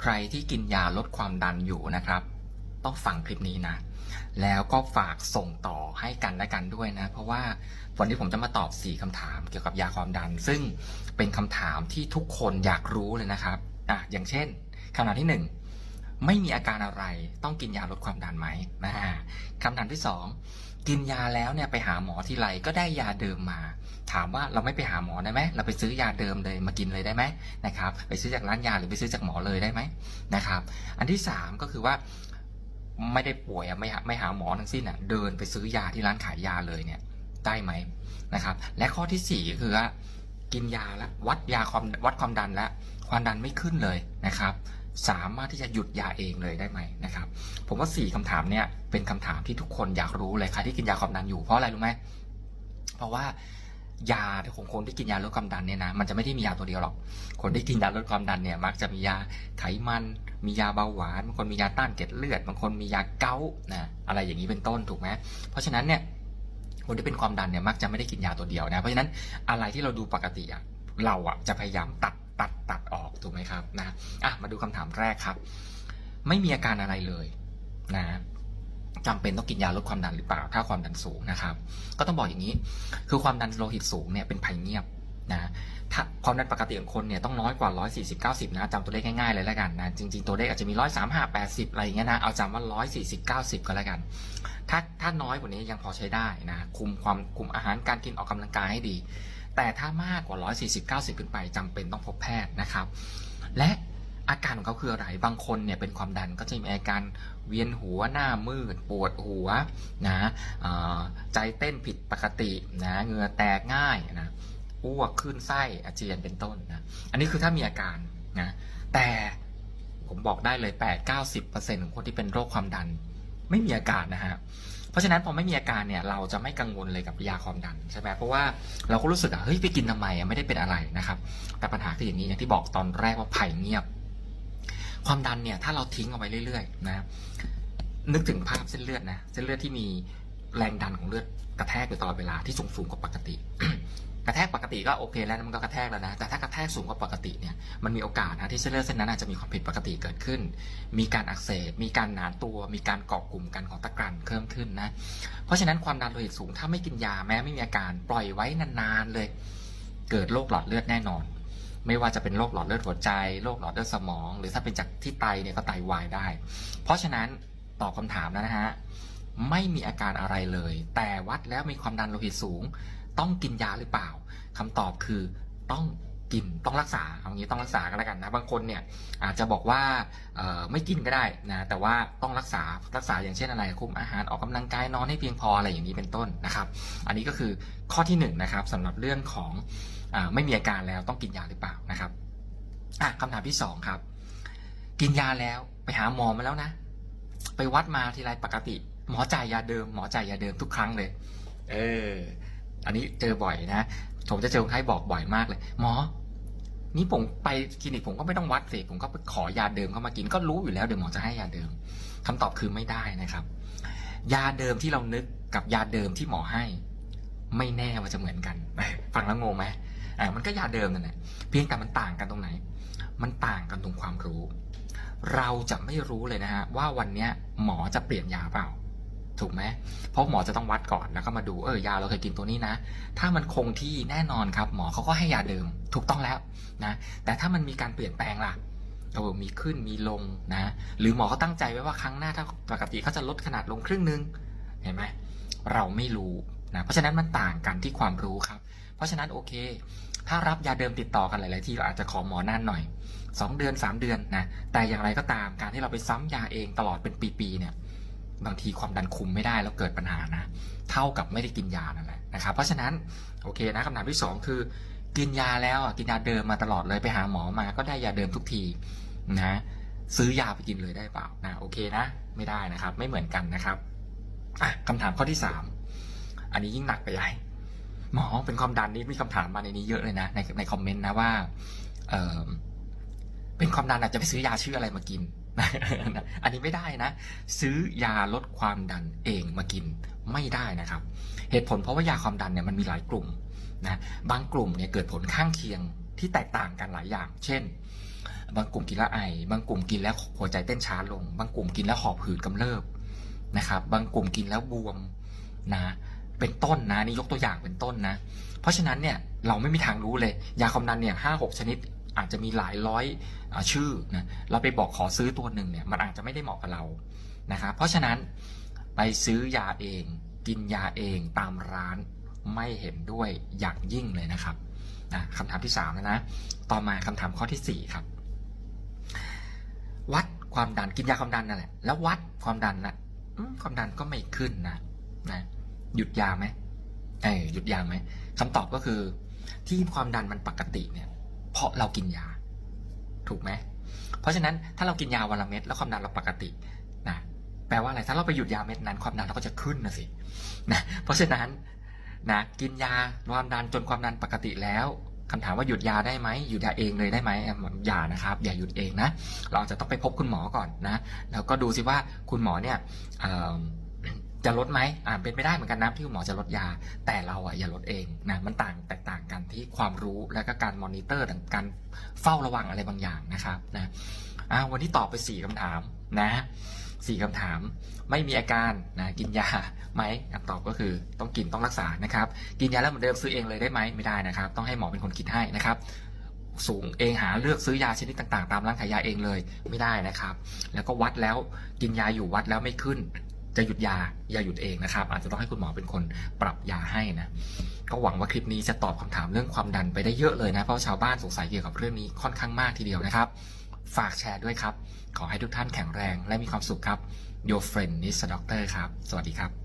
ใครที่กินยาลดความดันอยู่นะครับ ต้องฟังคลิปนี้นะ แล้วก็ฝากส่งต่อให้กันและกันด้วยนะ เพราะว่าวันนี้ผมจะมาตอบ 4คำถามเกี่ยวกับยาความดัน ซึ่งเป็นคำถามที่ทุกคนอยากรู้เลยนะครับอะอย่างเช่นคำถามที่ 1 ไม่มีอาการอะไรต้องกินยาลดความดันไหมนะคำถามที่ 2 กินยาแล้วเนี่ยไปหาหมอที่ไรก็ได้ยาเดิมมา ถามว่าเราไม่ไปหาหมอได้ไหมเราไปซื้อยาเดิมเลยมากินเลยได้ไหมนะครับไปซื้อจากร้านยาหรือไปซื้อจากหมอเลยได้ไหมนะครับอันที่สามก็คือว่าไม่ได้ป่วยอะไม่หาไม่หาหมอทั้งสิ้นอะเดินไปซื้อยาที่ร้านขายยาเลยเนี่ยได้ไหมนะครับและข้อที่สี่คือว่ากินยาแล้ววัดยาความวัดความดันแล้วความดันไม่ขึ้นเลยนะครับ สามารถที่จะหยุดยาเองเลยได้ไหมนะครับ ผมว่าสี่คำถามเนี่ยเป็นคำถามที่ทุกคนอยากรู้เลยใครที่กินยาความดันอยู่เพราะอะไรรู้ไหมเพราะว่ายาของคนที่กินยาลดความดันเนี่ยนะมันจะไม่ได้มียาตัวเดียวหรอก คนที่กินยาลดความดันเนี่ย มักจะมียาไขมัน มียาเบาหวานบางคนมียาต้านเกล็ดเลือดบางคนมียาเกาต์นะอะไรอย่างนี้เป็นต้นถูกไหมเพราะฉะนั้นเนี่ยคนที่เป็นความดันเนี่ยมักจะไม่ได้กินยาตัวเดียวนะเพราะฉะนั้นอะไรที่เราดูปกติอะเราอะจะพยายามตัด ตัดตัดออกถูกไหมครับนะอะมาดูคำถามแรกครับ ไม่มีอาการอะไรเลยนะจำเป็นต้องกินยาลดความดันหรือเปล่า ถ้าความดันสูงนะครับ ก็ต้องบอกอย่างนี้ คือความดันโลหิตสูงเนี่ยเป็นภัยเงียบนะถ้าความดันปกติของคนเนี่ยต้องน้อยกว่า 140 90 นะจำตัวเลขง่ายๆเลยแล้วกันนะจริงๆตัวเลขอาจจะมี 135 80 อะไรอย่างเงี้ยนะเอาจำว่า 140 90 ก็แล้วกัน ถ้าถ้าน้อยกว่านี้ยังพอใช้ได้นะคุมความคุมอาหารการกินออกกำลังกายให้ดี แต่ถ้ามากกว่า 140 90 ขึ้นไปจำเป็นต้องพบแพทย์นะครับ และอาการของเขาคืออะไร บางคนเนี่ยเป็นความดันก็จะมีอาการเวียนหัวหน้ามืด ปวดหัวนะใจเต้นผิดปกตินะเหงื่อแตกง่ายนะอ้วกขึ้นไส้อาเจียนเป็นต้นนะอันนี้คือถ้ามีอาการนะแต่ผมบอกได้เลย 8-90%ของคนที่เป็นโรคความดัน ไม่มีอาการนะฮะ เพราะฉะนั้นพอไม่มีอาการเนี่ยเราจะไม่กังวลเลยกับยาความดันใช่ไหมเพราะว่าเราก็รู้สึกอะเฮ้ยไปกินทำไมอะไม่ได้เป็นอะไรนะครับ แต่ปัญหาคืออย่างนี้อย่างที่บอกตอนแรกว่าไผ่เงียบ ความดันเนี่ยถ้าเราทิ้งเอาไว้เรื่อยๆนะนึกถึงภาพเส้นเลือดนะเส้นเลือดที่มีแรงดันของเลือดกระแทกอยู่ตลอดเวลาที่สูงสูงกว่าปกติ กระแทกปกติก็โอเคแล้วมันก็กระแทกแล้วนะ แต่ถ้ากระแทกสูงกว่าปกติเนี่ยมันมีโอกาสนะที่เส้นเลือดเส้นนั้นอาจจะมีความผิดปกติเกิดขึ้น มีการอักเสบมีการหนาตัว มีการเกาะกลุ่มกันของตะกรันเพิ่มขึ้นนะเพราะฉะนั้นความดันโลหิตสูงถ้าไม่กินยาแม้ไม่มีอาการปล่อยไว้นานๆเลย เกิดโรคหลอดเลือดแน่นอน ไม่ว่าจะเป็นโรคหลอดเลือดหัวใจโรคหลอดเลือดสมอง หรือถ้าเป็นจากที่ไตเนี่ยก็ไตวายได้ เพราะฉะนั้นตอบคำถามแล้วนะฮะไม่มีอาการอะไรเลย แต่วัดแล้วมีความดันโลหิตสูง ต้องกินยาหรือเปล่าคำตอบคือต้องกินต้องรักษาเอางี้ต้องรักษากันแล้วกันนะบางคนเนี่ยอาจจะบอกว่าไม่กินก็ได้นะแต่ว่าต้องรักษารักษาอย่างเช่นอะไรคุมอาหารออกกำลังกายนอนให้เพียงพออะไรอย่างนี้เป็นต้นนะครับ อันนี้ก็คือข้อที่หนึ่งนะครับสำหรับเรื่องของอไม่มีอาการแล้วต้องกินยาหรือเปล่านะครับอะคำถามที่สองครับกินยาแล้วไปหาหมอมาแล้วนะ ไปวัดมาทีไรปกติ หมอจ่ายยาเดิม หมอจ่ายยาเดิมทุกครั้งเลย เออ อันนี้เจอบ่อยนะผมจะเจอคนไข้บอกบ่อยมากเลย หมอ นี่ผมไปคลินิกผมก็ไม่ต้องวัดสิผมก็ไปขอยาเดิมเข้ามากินก็รู้อยู่แล้วเดี๋ยวหมอจะให้ยาเดิมคำตอบคือไม่ได้นะครับ ยาเดิมที่เรานึกกับยาเดิมที่หมอให้ ไม่แน่ว่าจะเหมือนกันฟังแล้วงงไหมอ่ามันก็ยาเดิมนั่นแหละเพียงแต่มันต่างกันตรงไหน มันต่างกันตรงความรู้ เราจะไม่รู้เลยนะฮะว่าวันนี้หมอจะเปลี่ยนยาเปล่า ถูกไหมเพราะหมอจะต้องวัดก่อนแล้วก็มาดูเออยาเราเคยกินตัวนี้นะ ถ้ามันคงที่แน่นอนครับ หมอเขาก็ให้ยาเดิมถูกต้องแล้วนะแต่ถ้ามันมีการเปลี่ยนแปลงล่ะเออมีขึ้นมีลงนะหรือหมอเขาตั้งใจไว้ว่าครั้งหน้าถ้าปกติเขาจะลดขนาดลงครึ่งนึงเห็นไหมเราไม่รู้นะเพราะฉะนั้นมันต่างกันที่ความรู้ครับ เพราะฉะนั้นโอเค ถ้ารับยาเดิมติดต่อกันหลาย ๆ ที่เราอาจจะขอหมอนานหน่อย 2 เดือน 3 เดือนนะแต่อย่างไรก็ตามการที่เราไปซ้ำยาเองตลอดเป็นปี ๆ เนี่ย บางทีความดันคุมไม่ได้แล้วเกิดปัญหานะเท่ากับไม่ได้กินยานั่นแหละนะครับเพราะฉะนั้นโอเคนะคำถามที่ 2 คือ กินยาแล้วอะกินยาเดิมมาตลอดเลยไปหาหมอมาก็ได้ยาเดิมทุกทีนะซื้อยาไปกินเลยได้เปล่านะโอเคนะไม่ได้นะครับ ไม่เหมือนกันนะครับอะคำถามข้อที่ 3 อันนี้ยิ่งหนักไปใหญ่หมอเป็นความดันนี่มีคำถามมาในนี้เยอะเลยนะในในคอมเมนต์นะว่าเออเป็นความดันอาจจะไปซื้อยาชื่ออะไรมากิน อันนี้ไม่ได้นะ ซื้อยาลดความดันเองมากินไม่ได้นะครับ เหตุผลเพราะว่ายาความดันเนี่ยมันมีหลายกลุ่มนะบางกลุ่มเนี่ยเกิดผลข้างเคียงที่แตกต่างกันหลายอย่าง เช่น บางกลุ่มกินแล้วไอ บางกลุ่มกินแล้วหัวใจเต้นช้าลง บางกลุ่มกินแล้วหอบหืดกำเริบนะครับ บางกลุ่มกินแล้วบวมนะเป็นต้นนะนี่ยกตัวอย่างเป็นต้นนะ เพราะฉะนั้นเนี่ยเราไม่มีทางรู้เลย ยาความดันเนี่ยห้าหกชนิด อาจจะมีหลายร้อยอชื่อนะเราไปบอกขอซื้อตัวหนึ่งเนี่ยมันอาจจะไม่ได้เหมาะกับเรานะครับเพราะฉะนั้นไปซื้อยาเอง กินยาเองตามร้านไม่เห็นด้วยอย่างยิ่งเลยนะครับนะคำถามที่สามแล้วนะต่อมาคำถามข้อที่สี่ครับ วัดความดันกินยาความดันนั่นแหละแล้ววัดความดันนะความดันก็ไม่ขึ้นนะนะหยุดยาไหมเออหยุดยาไหมคำตอบก็คือที่ความดันมันปกติเนี่ย เพราะเรากินยา ถูกไหมเพราะฉะนั้นถ้าเรากินยาวันละเม็ดแล้วความดันเราปกตินะแปลว่าอะไรถ้าเราไปหยุดยาเม็ดนั้นความดันเราก็จะขึ้นนะสินะเพราะฉะนั้นนะกินยาความดันจนความดันปกติแล้วคำถามว่าหยุดยาได้ไหมหยุดยาเองเลยได้ไหมอย่านะครับ อย่าหยุดเองนะ เราจะต้องไปพบคุณหมอก่อนนะ แล้วก็ดูซิว่าคุณหมอเนี่ยอ จะลดไหมอ่าเป็นไม่ได้เหมือนกันนะที่คุณหมอจะลดยา แต่เราอะอย่าลดเองนะมันต่างแตกต่างกันที่ความรู้และก็การมอนิเตอร์การเฝ้าระวังอะไรบางอย่างนะครับนะอ่าวันนี้ตอบไปสี่คำถามนะสี่คำถามไม่มีอาการนะกินยาไหมคำตอบก็คือต้องกินต้องรักษานะครับ กินยาแล้วเหมือนเดิมซื้อเองเลยได้ไหมไม่ได้นะครับ ต้องให้หมอเป็นคนคิดให้นะครับ สูงเองหาเลือกซื้อยาชนิดต่างๆ ตามร้านขายยาเองเลยไม่ได้นะครับ แล้วก็วัดแล้วกินยาอยู่วัดแล้วไม่ขึ้น จะหยุดยาอย่าหยุดเองนะครับ อาจจะต้องให้คุณหมอเป็นคนปรับยาให้นะก็หวังว่าคลิปนี้จะตอบคำถามเรื่องความดันไปได้เยอะเลยนะเพราะชาวบ้านสงสัยเกี่ยวกับเรื่องนี้ค่อนข้างมากทีเดียวนะครับ ฝากแชร์ด้วยครับ ขอให้ทุกท่านแข็งแรงและมีความสุขครับ Your friend is a doctor ครับ สวัสดีครับ